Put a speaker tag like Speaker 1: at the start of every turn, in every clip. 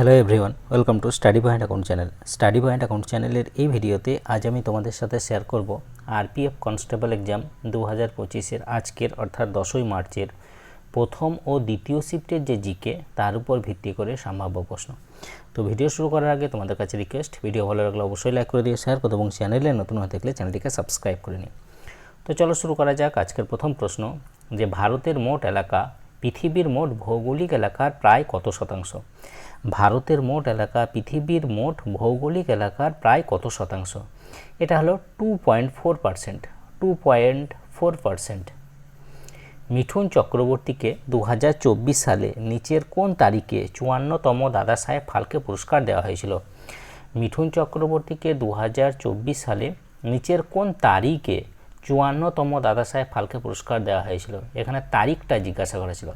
Speaker 1: Hello everyone welcome to study point account channel study point account চ্যানেলের এই ভিডিওতে আজ আমি তোমাদের সাথে শেয়ার করব আরপিএফ কনস্টেবল এক্সাম দু হাজার পঁচিশের আজকের অর্থাৎ দশই মার্চের প্রথম ও দ্বিতীয় শিফটের যে জিকে তার উপর ভিত্তি করে সম্ভাব্য প্রশ্ন। তো ভিডিও শুরু করার আগে তোমাদের কাছে রিকোয়েস্ট ভিডিও ভালো লাগলে অবশ্যই লাইক করে দিয়ে শেয়ার করো এবং চ্যানেলে নতুন হয়ে থাকলে চ্যানেলটিকে সাবস্ক্রাইব করে নিই তো চলো শুরু করা যাক আজকের প্রথম প্রশ্ন, যে ভারতের মোট এলাকা পৃথিবীর মোট ভৌগোলিক এলাকার প্রায় কত শতাংশ? ভারতের মোট এলাকা পৃথিবীর মোট ভৌগোলিক এলাকার প্রায় কত শতাংশ? এটা হলো two point four percent two point four percent Mithun চক্রবর্তীকে দু হাজার চব্বিশ সালে নিচের কোন তারিখে চুয়ান্নতম দাদা সাহেব ফালকে পুরস্কার দেওয়া হয়েছিল? মিঠুন চক্রবর্তীকে দু হাজার চব্বিশ সালে নিচের কোন তারিখে চুয়ান্নতম দাদা সাহেব ফালকে পুরস্কার দেওয়া হয়েছিল। এখানে তারিখটা জিজ্ঞাসা করেছিল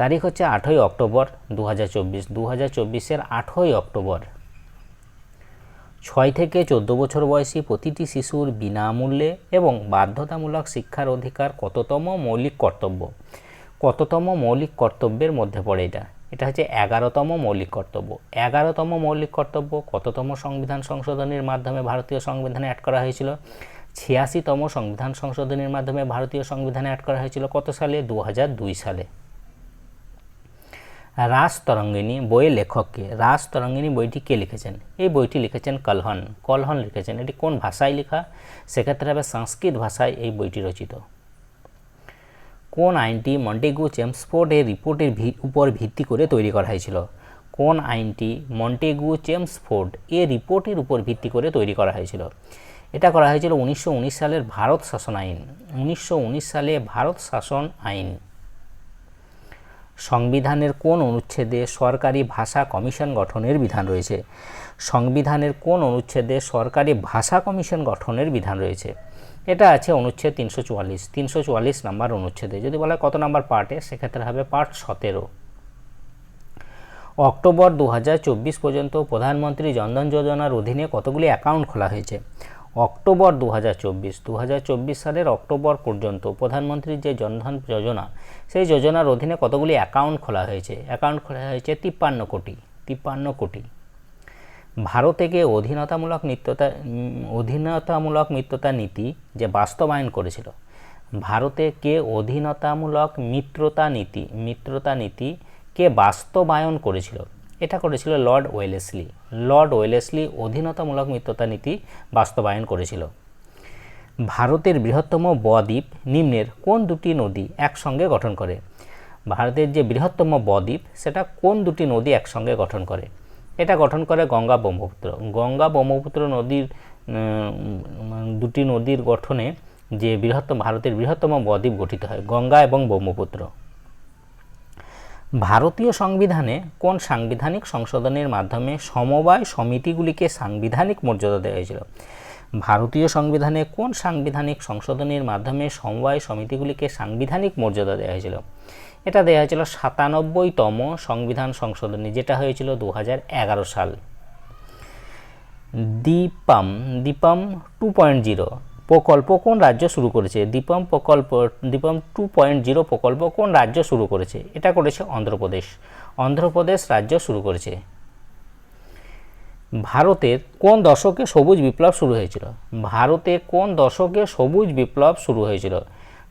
Speaker 1: তারিখ হচ্ছে আঠই অক্টোবর দু হাজার চব্বিশ। দু চব্বিশের আঠই অক্টোবর। ছয় থেকে চোদ্দ বছর বয়সী প্রতিটি শিশুর বিনামূল্যে এবং বাধ্যতামূলক শিক্ষার অধিকার কততম মৌলিক কর্তব্য? কততম মৌলিক কর্তব্যের মধ্যে পড়ে এটা? এটা হচ্ছে এগারোতম মৌলিক কর্তব্য। এগারোতম মৌলিক কর্তব্য কততম সংবিধান সংশোধনের মাধ্যমে ভারতীয় সংবিধানে অ্যাড করা হয়েছিল? ছিয়াশিতম সংবিধান সংশোধনের মাধ্যমে ভারতীয় সংবিধানে অ্যাড করা হয়েছিল কত সালে? দু হাজার দুই সালে। রাস তরঙ্গিনী বইয়ের লেখককে রাস তরঙ্গিনী বইটি কে লিখেছেন? এই বইটি লিখেছেন কলহন। কলহন লিখেছেন। এটি কোন ভাষায় লেখা? সেক্ষেত্রে হবে সংস্কৃত ভাষায় এই বইটি রচিত। কোন আইনটি মন্টেগু চেমসফোর্ড এর রিপোর্টের উপর ভিত্তি করে তৈরি করা হয়েছিল? কোন আইনটি মন্টেগু চেমসফোর্ড এর রিপোর্টের উপর ভিত্তি করে তৈরি করা হয়েছিল? এটা করা হয়েছিল উনিশশো উনিশ সালের ভারত শাসন আইন। উনিশশো উনিশ সালে ভারত শাসন আইন। সংবিধানের কোন অনুচ্ছেদে সরকারি ভাষা কমিশন গঠনের বিধান রয়েছে? সংবিধানের কোন অনুচ্ছেদে সরকারি ভাষা কমিশন গঠনের বিধান রয়েছে? এটা আছে অনুচ্ছেদ তিনশো চুয়াল্লিশ। তিনশো চুয়াল্লিশ নাম্বার অনুচ্ছেদে। যদি বলা কত নাম্বার পার্টে, সেক্ষেত্রে হবে পার্ট সতেরো। অক্টোবর দু হাজার চব্বিশ পর্যন্ত প্রধানমন্ত্রী জনধন যোজনার অধীনে কতগুলি অ্যাকাউন্ট খোলা হয়েছে? অক্টোবর দু হাজার চব্বিশ চব্বিশ সালের অক্টোবর পর্যন্ত প্রধানমন্ত্রীর যে জনধন যোজনা, সেই যোজনার অধীনে কতগুলি অ্যাকাউন্ট খোলা হয়েছে? অ্যাকাউন্ট খোলা হয়েছে তিপ্পান্ন কোটি তিপ্পান্ন কোটি। ভারতে অধীনতামূলক মিত্রতা অধীনতামূলক মিত্রতা নীতি যে বাস্তবায়ন করেছিল, ভারতে কে অধীনতামূলক মিত্রতা নীতি মিত্রতা নীতি কে বাস্তবায়ন করেছিল এটা করেছিল লর্ড ওয়েলেসলি। লর্ড ওয়েলেসলি অধীনতামূলক মিত্রতা নীতি বাস্তবায়ন করেছিল। ভারতের বৃহত্তম বদ্বীপ নিম্নের কোন দুটি নদী একসঙ্গে গঠন করে? ভারতের যে বৃহত্তম বদ্বীপ, সেটা কোন দুটি নদী একসঙ্গে গঠন করে? এটা গঠন করে গঙ্গা ব্রহ্মপুত্র। গঙ্গা ব্রহ্মপুত্র নদীর দুটি নদীর গঠনে যে বৃহত্তম, ভারতের বৃহত্তম বদ্বীপ গঠিত হয়, গঙ্গা এবং ব্রহ্মপুত্র। ভারতীয় সংবিধানে কোন সাংবিধানিক সংশোধনের মাধ্যমে সমবায় সমিতিগুলিকে সাংবিধানিক মর্যাদা দেওয়া হয়েছিল? ভারতীয় সংবিধানে কোন সাংবিধানিক সংশোধনের মাধ্যমে সমবায় সমিতিগুলিকে সাংবিধানিক মর্যাদা দেওয়া হয়েছিল? এটা দেওয়া হয়েছিল সাতানব্বইতম সংবিধান সংশোধনী, যেটা হয়েছিল দু হাজার এগারো সাল। Deepam Deepam two point zero. প্রকল্প কোন রাজ্য শুরু করেছে? দীপম প্রকল্প, দীপম টু পয়েন্ট জিরো প্রকল্প কোন রাজ্য শুরু করেছে? এটা করেছে অন্ধ্রপ্রদেশ। অন্ধ্রপ্রদেশ রাজ্য শুরু করেছে। ভারতের কোন দশকে সবুজ বিপ্লব শুরু হয়েছিল? ভারতে কোন দশকে সবুজ বিপ্লব শুরু হয়েছিল?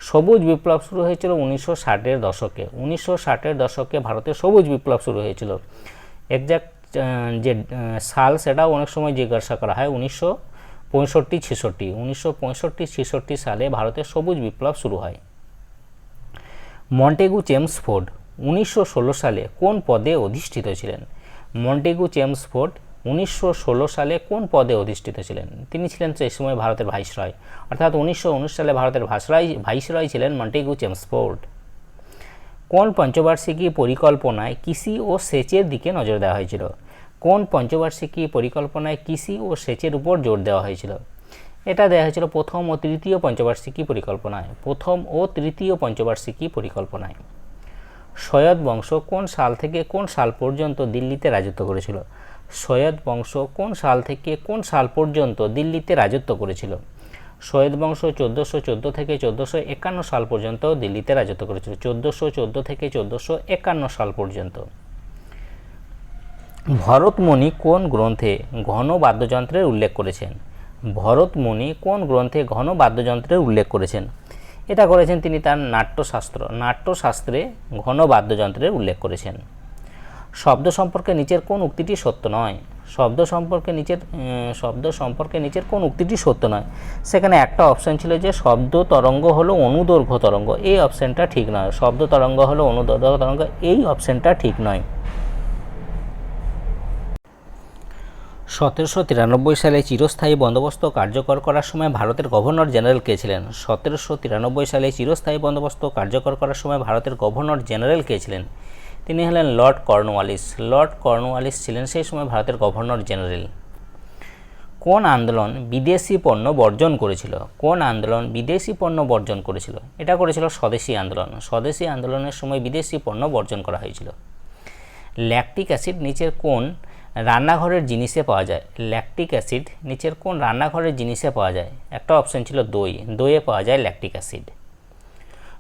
Speaker 1: সবুজ বিপ্লব শুরু হয়েছিল উনিশশো ষাটের দশকে। উনিশশো ষাটের দশকে ভারতে সবুজ বিপ্লব শুরু হয়েছিল। একজ্যাক্ট যে সাল সেটাও অনেক সময় জিজ্ঞাসা করা হয়। উনিশশো পঁয়ষট্টি, ছেষট্টি। উনিশশো পঁয়ষট্টি, ছেষট্টি সালে ভারতে সবুজ বিপ্লব শুরু হয়। মন্টেগু চেমসফোর্ড উনিশশো ষোলো সালে কোন পদে অধিষ্ঠিত ছিলেন? মন্টেগু চেমসফোর্ড উনিশশো ষোলো সালে কোন পদে অধিষ্ঠিত ছিলেন? তিনি ছিলেন সেই সময় ভারতের ভাইসরয়। অর্থাৎ উনিশশো উনিশ সালে ভারতের ভাইসরয় ভাইসরয় ছিলেন মন্টেগু চেমসফোর্ড কোন পঞ্চবার্ষিকী পরিকল্পনায় কৃষি ও সেচের দিকে নজর দেওয়া হয়েছিল? কোন পঞ্চবার্ষিকী পরিকল্পনায় কৃষি ও সেচের উপর জোর দেওয়া হয়েছিল? এটা দেওয়া হয়েছিল প্রথম ও তৃতীয় পঞ্চবার্ষিকী পরিকল্পনায়। প্রথম ও তৃতীয় পঞ্চবার্ষিকী পরিকল্পনায়। সৈয়দ বংশ কোন সাল থেকে কোন সাল পর্যন্ত দিল্লিতে রাজত্ব করেছিল? সৈয়দ বংশ কোন সাল থেকে কোন সাল পর্যন্ত দিল্লিতে রাজত্ব করেছিল? সৈয়দ বংশ চোদ্দোশো চোদ্দ থেকে চোদ্দোশো একান্ন সাল পর্যন্ত দিল্লিতে রাজত্ব করেছিল। চোদ্দোশো চোদ্দ থেকে চোদ্দোশো একান্ন সাল পর্যন্ত। ভরতমণি কোন গ্রন্থে ঘন বাদ্যযন্ত্রের উল্লেখ করেছেন? ভরতমণি কোন গ্রন্থে ঘন বাদ্যযন্ত্রের উল্লেখ করেছেন? এটা করেছেন তিনি তার নাট্যশাস্ত্র। নাট্যশাস্ত্রে ঘন বাদ্যযন্ত্রের উল্লেখ করেছেন। শব্দ সম্পর্কে নিচের কোন উক্তিটি সত্য নয়? শব্দ সম্পর্কে নিচের শব্দ সম্পর্কে নিচের কোন উক্তিটি সত্য নয়? সেখানে একটা অপশন ছিল যে শব্দ তরঙ্গ হলো অনুদৈর্ঘ্য তরঙ্গ। এই অপশনটা ঠিক নয়। শব্দ তরঙ্গ হলো অনুদৈর্ঘ্য তরঙ্গ। এই অপশনটা ঠিক নয়। সতেরোশো তিরানব্বই সালে চিরস্থায়ী বন্দোবস্ত কার্যকর করার সময় ভারতের গভর্নর জেনারেল কে ছিলেন? সতেরোশো তিরানব্বই সালে চিরস্থায়ী বন্দোবস্ত কার্যকর করার সময় ভারতের গভর্নর জেনারেল কে ছিলেন? তিনি হলেন লর্ড কর্নওয়ালিস। লর্ড কর্নওয়ালিস ছিলেন সেই সময় ভারতের গভর্নর জেনারেল। কোন আন্দোলন বিদেশি পণ্য বর্জন করেছিল? কোন আন্দোলন বিদেশি পণ্য বর্জন করেছিল? এটা করেছিল স্বদেশি আন্দোলন। স্বদেশী আন্দোলনের সময় বিদেশি পণ্য বর্জন করা হয়েছিল। ল্যাকটিক অ্যাসিড নিচের কোন রান্নাঘরের জিনিসে পাওয়া যায়। ল্যাকটিক অ্যাসিড, নিচের কোন রান্নাঘরের জিনিসে পাওয়া যায়? একটা অপশন ছিল দই। দইয়ে পাওয়া যায় ল্যাকটিক অ্যাসিড।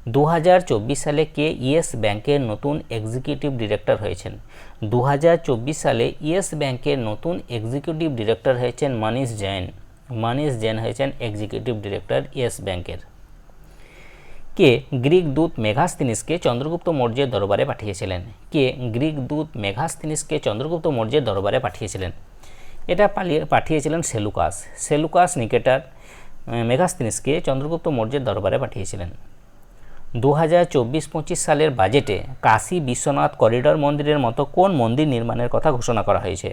Speaker 1: দু হাজার চব্বিশ সালে কে ইয়েস ব্যাংকের নতুন এক্সিকিউটিভ ডিরেক্টর হয়েছেন। দু হাজার চব্বিশ সালে ইয়েস ব্যাংকের নতুন এক্সিকিউটিভ ডিরেক্টর হয়েছেন মানিশ জৈন। মানিশ জৈন হয়েছেন এক্সিকিউটিভ ডিরেক্টর ইয়েস ব্যাংকের। কে গ্রিক দূত মেঘাস্তিনিসকে চন্দ্রগুপ্ত মৌর্যের দরবারে পাঠিয়েছিলেন? কে গ্রিক দূত মেঘাস্তিনিসকে চন্দ্রগুপ্ত মৌর্যের দরবারে পাঠিয়েছিলেন? এটা পালিয়ে, পাঠিয়েছিলেন সেলুকাস। সেলুকাস নিকেটার মেঘাস্তিনিসকে চন্দ্রগুপ্ত মৌর্যের দরবারে পাঠিয়েছিলেন। দু হাজার চব্বিশ পঁচিশ সালের বাজেটে কাশী বিশ্বনাথ করিডর মন্দিরের মতো কোন মন্দির নির্মাণের কথা ঘোষণা করা হয়েছে?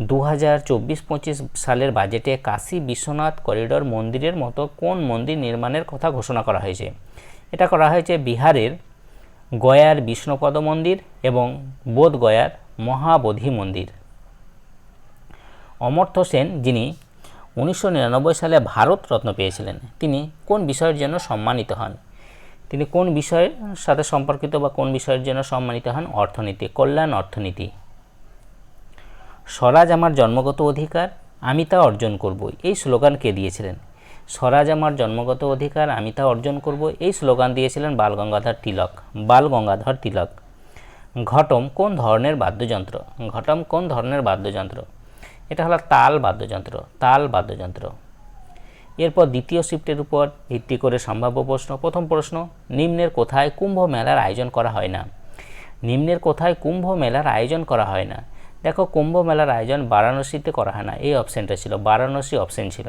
Speaker 1: দু হাজার চব্বিশ পঁচিশ সালের বাজেটে কাশী বিশ্বনাথ করিডর মন্দিরের মতো কোন মন্দির নির্মাণের কথা ঘোষণা করা হয়েছে? এটা করা হয়েছে বিহারের গয়ার বিষ্ণুপদ মন্দির এবং বোধগয়ার মহাবোধি মন্দির। অমর্ত্য সেন যিনি উনিশশো নিরানব্বই সালে ভারত রত্ন পেয়েছিলেন, তিনি কোন বিষয়ের জন্য সম্মানিত হন? তিনি কোন বিষয়ের সাথে সম্পর্কিত বা কোন বিষয়ের জন্য সম্মানিত হন? অর্থনীতি, কল্যাণ অর্থনীতি। স্বরাজ আমার জন্মগত অধিকার, আমি তা অর্জন করব। এই স্লোগান কে দিয়েছিলেন? স্বরাজ আমার জন্মগত অধিকার, আমি তা অর্জন করব। এই স্লোগান দিয়েছিলেন বাল গঙ্গাধর তিলক, বাল গঙ্গাধর তিলক। ঘটম কোন ধরনের বাদ্যযন্ত্র? ঘটম কোন ধরনের বাদ্যযন্ত্র? এটা হলো তাল বাদ্যযন্ত্র তাল বাদ্যযন্ত্র। এরপর দ্বিতীয় শিফটের উপর ভিত্তি করে সম্ভাব্য প্রশ্ন। প্রথম প্রশ্ন, নিম্নের কোথায় কুম্ভ মেলার আয়োজন করা হয় না? নিম্নের কোথায় কুম্ভ মেলার আয়োজন করা হয় না? দেখো, কুম্ভ মেলার আয়োজন বারাণসীতে করা হয় না। এই অপশানটা ছিল, বারাণসী অপশান ছিল।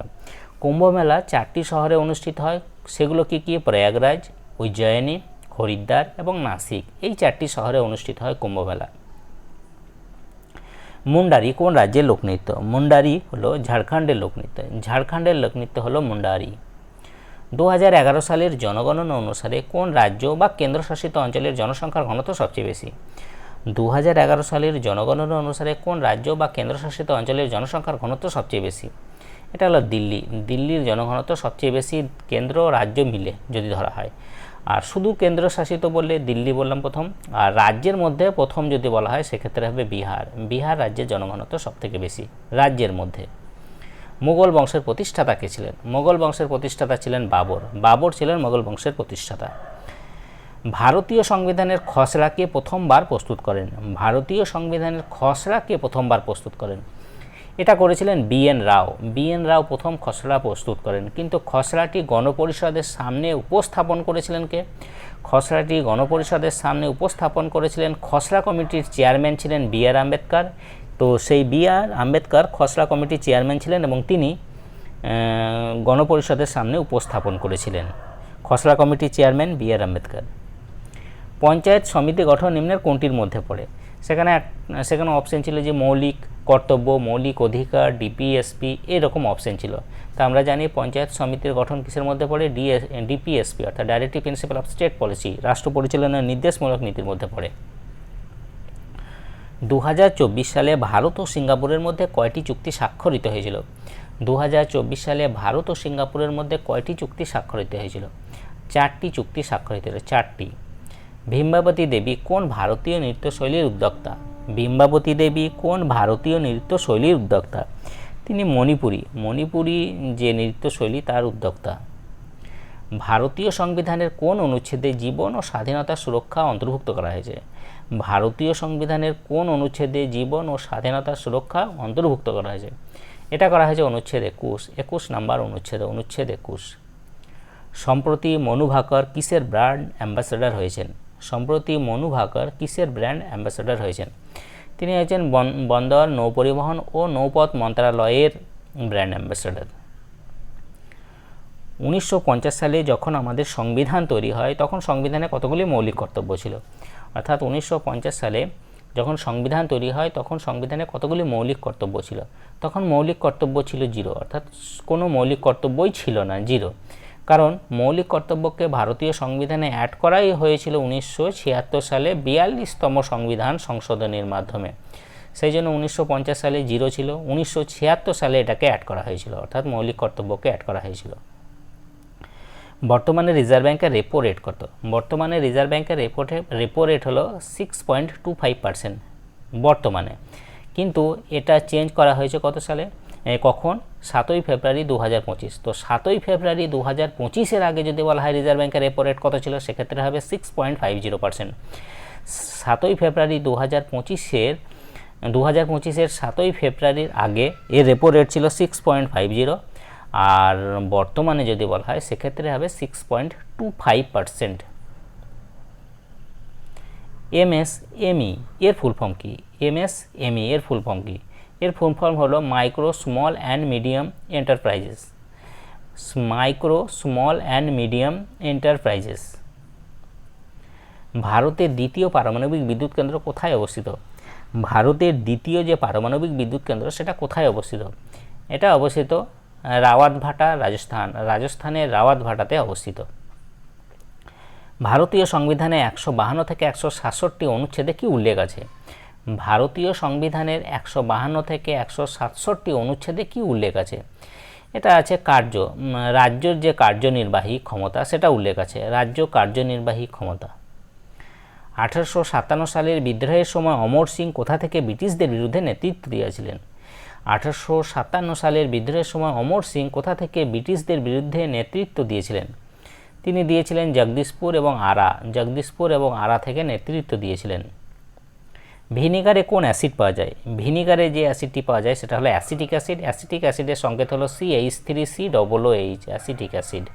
Speaker 1: কুম্ভ মেলা চারটি শহরে অনুষ্ঠিত হয়। সেগুলো কি কি? প্রয়াগরাজ, উজ্জয়িনী, হরিদ্বার এবং নাসিক। এই চারটি শহরে অনুষ্ঠিত হয় কুম্ভ মেলা। মুন্ডারি কোন রাজ্যের লোকনৃত্য মুন্ডারি হলো ঝাড়খণ্ডের লোকনৃত্য ঝাড়খণ্ডের লোকনৃত্য হলো মুন্ডারি। দু হাজার এগারো সালের জনগণনা অনুসারে কোন রাজ্য বা কেন্দ্রশাসিত অঞ্চলের জনসংখ্যার ঘনত্ব সবচেয়ে বেশি? দু হাজার এগারো সালের জনগণনা অনুসারে কোন রাজ্য বা কেন্দ্রশাসিত অঞ্চলের জনসংখ্যার ঘনত্ব সবচেয়ে বেশি? এটা হলো দিল্লি। দিল্লির জনঘনত্ব সবচেয়ে বেশি কেন্দ্র রাজ্য মিলে যদি ধরা হয়। আর শুধু কেন্দ্রশাসিত বললে দিল্লি বললাম প্রথম, আর রাজ্যের মধ্যে প্রথম যদি বলা হয় সেক্ষেত্রে হবে বিহার। বিহার রাজ্যের জনঘনত্ব সবথেকে বেশি, রাজ্যের মধ্যে। মুঘল বংশের প্রতিষ্ঠাতা কে ছিলেন? মোগল বংশের প্রতিষ্ঠাতা ছিলেন বাবর। বাবর ছিলেন মোগল বংশের প্রতিষ্ঠাতা। ভারতীয় সংবিধানের খসড়াকে প্রথমবার প্রস্তুত করেন। ভারতীয় সংবিধানের খসড়াকে প্রথমবার প্রস্তুত করেন। এটা করেছিলেন B N Rao. B N Rao প্রথম খসড়া প্রস্তুত করেন। কিন্তু খসড়াটি গণপরিষদের সামনে উপস্থাপন করেছিলেন কে? খসড়াটি গণপরিষদের সামনে উপস্থাপন করেছিলেন খসড়া কমিটির চেয়ারম্যান ছিলেন বি আর আম্বেদকর। তো সেই বি আর আম্বেদকর খসড়া কমিটির চেয়ারম্যান ছিলেন এবং তিনি গণপরিষদের সামনে উপস্থাপন করেছিলেন। খসড়া কমিটির chairman B R Ambedkar. Panchayat সমিতি গঠন নিম্নের কোনটির মধ্যে পড়ে? সেখানে সেখানে অপশন ছিল যে মৌলিক কর্তব্য, মৌলিক অধিকার ডিপিএসপি এরকম অপশন ছিল। তা আমরা জানি পঞ্চায়েত সমিতির গঠন কিসের মধ্যে পড়ে? ডিএস ডিপিএসপি অর্থাৎ directive principal of state policy রাষ্ট্র পরিচালনার নির্দেশমূলক নীতির মধ্যে পড়ে। দু হাজার চব্বিশ সালে ভারত ও সিঙ্গাপুরের মধ্যে কয়টি চুক্তি স্বাক্ষরিত হয়েছিল? দু হাজার চব্বিশ সালে ভারত ও সিঙ্গাপুরের মধ্যে কয়টি চুক্তি স্বাক্ষরিত হয়েছিল? চারটি চুক্তি স্বাক্ষরিত হয়েছিল, চারটি। ভীম্বাবতী দেবী কোন ভারতীয় নৃত্যশৈলীর উদ্যোক্তা? ভীম্বাবতী দেবী কোন ভারতীয় নৃত্যশৈলীর উদ্যোক্তা? তিনি মণিপুরী। মণিপুরী যে নৃত্যশৈলী তার উদ্যোক্তা। ভারতীয় সংবিধানের কোন অনুচ্ছেদে জীবন ও স্বাধীনতার সুরক্ষা অন্তর্ভুক্ত করা হয়েছে? ভারতীয় সংবিধানের কোন অনুচ্ছেদে জীবন ও স্বাধীনতার সুরক্ষা অন্তর্ভুক্ত করা হয়েছে? এটা করা হয়েছে অনুচ্ছেদ একুশ। একুশ নাম্বার অনুচ্ছেদ অনুচ্ছেদ একুশ। সম্প্রতি মনু ভাকর কিসের ব্র্যান্ড অ্যাম্বাসেডর হয়েছেন? সম্প্রতি মনু ভাকর কিসের ব্র্যান্ড অ্যাম্বাসেডর হয়েছেন? তিনি হয়েছেন বন- বন্দর নৌপরিবহন ও নৌপথ মন্ত্রণালয়ের ব্র্যান্ড অ্যাম্বাসেডর। উনিশশো পঞ্চাশ সালে যখন আমাদের সংবিধান তৈরি হয়, তখন সংবিধানে কতগুলি মৌলিক কর্তব্য ছিল? অর্থাৎ উনিশশো পঞ্চাশ সালে যখন সংবিধান তৈরি হয়, তখন সংবিধানে কতগুলি মৌলিক কর্তব্য ছিল? তখন মৌলিক কর্তব্য ছিল জিরো। অর্থাৎ কোনো মৌলিক কর্তব্যই ছিল না, জিরো। কারণ মৌলিক কর্তব্যকে ভারতীয় সংবিধানে অ্যাড করাই হয়েছিল উনিশশো ছিয়াত্তর সালে বিয়াল্লিশতম সংবিধান সংশোধনের মাধ্যমে। সেই জন্য উনিশশো পঞ্চাশ সালে জিরো ছিল, উনিশশো ছিয়াত্তর সালে এটাকে অ্যাড করা হয়েছিল, অর্থাৎ মৌলিক কর্তব্যকে অ্যাড করা হয়েছিল। বর্তমানে রিজার্ভ ব্যাংকের রেপো রেট কত? বর্তমানে রিজার্ভ ব্যাংকের রেপো রেপো রেট হলো six point two five percent বর্তমানে। কিন্তু এটা চেঞ্জ করা হয়েছে কত সালে? কখন? সাতই ফেব্রুয়ারি দু হাজার পঁচিশ। তো সাতই ফেব্রুয়ারি দু হাজার পঁচিশের আগে যদি বলা হয় রিজার্ভ ব্যাঙ্কের রেপো রেট কত ছিল? সেক্ষেত্রে হবে six point five zero percent সাতই ফেব্রুয়ারি দু হাজার পঁচিশের দু হাজার পঁচিশের সাতই ফেব্রুয়ারির আগে এর রেপো রেট ছিল সিক্স পয়েন্ট ফাইভ জিরো আর বর্তমানে যদি বলা হয়, সেক্ষেত্রে হবে six point two five percent MS ME এর ফুল ফর্ম কি? এমই এর ফুল ফর্ম কি? এর ফুল ফর্ম হলো micro small and medium enterprises micro small and medium enterprises ভারতের দ্বিতীয় পারমাণবিক বিদ্যুৎ কেন্দ্র কোথায় অবস্থিত? ভারতের দ্বিতীয় যে পারমাণবিক বিদ্যুৎ কেন্দ্র, সেটা কোথায় অবস্থিত? এটা অবস্থিত রাওয়াতভাটা, রাজস্থান। রাজস্থানের রাওয়াতভাটাতে অবস্থিত। ভারতীয় সংবিধানে একশো বাহান্ন থেকে একশো সাতষট্টি অনুচ্ছেদে কি উল্লেখ আছে? ভারতীয় সংবিধানের একশো বাহান্ন থেকে একশো সাতষট্টি অনুচ্ছেদে কি উল্লেখ আছে? এটা আছে কার্য রাজ্যের যে কার্যনির্বাহী ক্ষমতা, সেটা উল্লেখ আছে। রাজ্য কার্যনির্বাহী ক্ষমতা। আঠারোশো সাতান্ন সালের বিদ্রোহের সময় অমর সিং কোথা থেকে ব্রিটিশদের বিরুদ্ধে নেতৃত্ব দিয়েছিলেন? আঠারোশো সাতান্ন সালের বিদ্রোহের সময় অমর সিং কোথা থেকে ব্রিটিশদের বিরুদ্ধে নেতৃত্ব দিয়েছিলেন? তিনি দিয়েছিলেন জগদীশপুর এবং আরা। জগদীশপুর এবং আরা থেকে নেতৃত্ব দিয়েছিলেন। ভিনিগারে কোন অ্যাসিড পাওয়া যায়? ভিনিগারে যে অ্যাসিডটি পাওয়া যায় সেটা হলো অ্যাসিটিক অ্যাসিড। অ্যাসিটিক অ্যাসিডের সংকেত হলো C H three C double O H acetic acid.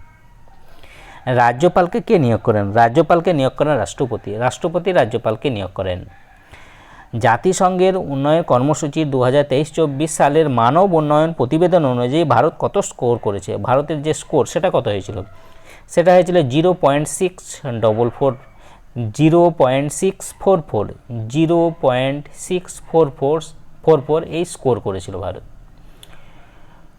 Speaker 1: রাজ্যপালকে কে নিয়োগ করেন? রাজ্যপালকে নিয়োগ করেন রাষ্ট্রপতি। রাষ্ট্রপতি রাজ্যপালকে নিয়োগ করেন। জাতিসংঘের উন্নয়ন কর্মসূচি দু হাজার তেইশ চব্বিশ সালের মানব উন্নয়ন প্রতিবেদন অনুযায়ী ভারত কত স্কোর করেছে? ভারতের যে স্কোর সেটা কত হয়েছিল? সেটা হয়েছিল zero point six double four zero point six four four, zero point six four four four four এই স্কোর করেছিল ভারত।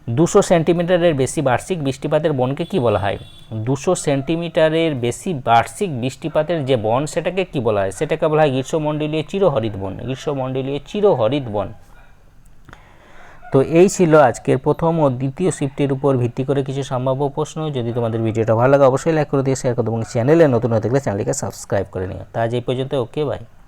Speaker 1: দুশো সেন্টিমিটারের বেশি বার্ষিক বৃষ্টিপাতের বনকে কি বলা হয়? দুশো সেন্টিমিটারের বেশি বার্ষিক বৃষ্টিপাতের যে বন, সেটাকে কি বলা হয়? সেটাকে বলা হয় গ্রীষ্মমণ্ডলীয় চিরহরিত বন। গ্রীষ্মমণ্ডলীয় চিরহরিত বন। তো এই ছিল আজকের প্রথম ও দ্বিতীয় শিফটের উপর ভিত্তি করে কিছু সম্ভাব্য প্রশ্ন। যদি তোমাদের ভিডিওটা ভালো লাগে, অবশ্যই লাইক করে দিয়ে শেয়ার করো এবং চ্যানেলে নতুন হয়ে থাকলে চ্যানেলটিকে সাবস্ক্রাইব করে নিও। তা আজ এই পর্যন্ত ওকে বাই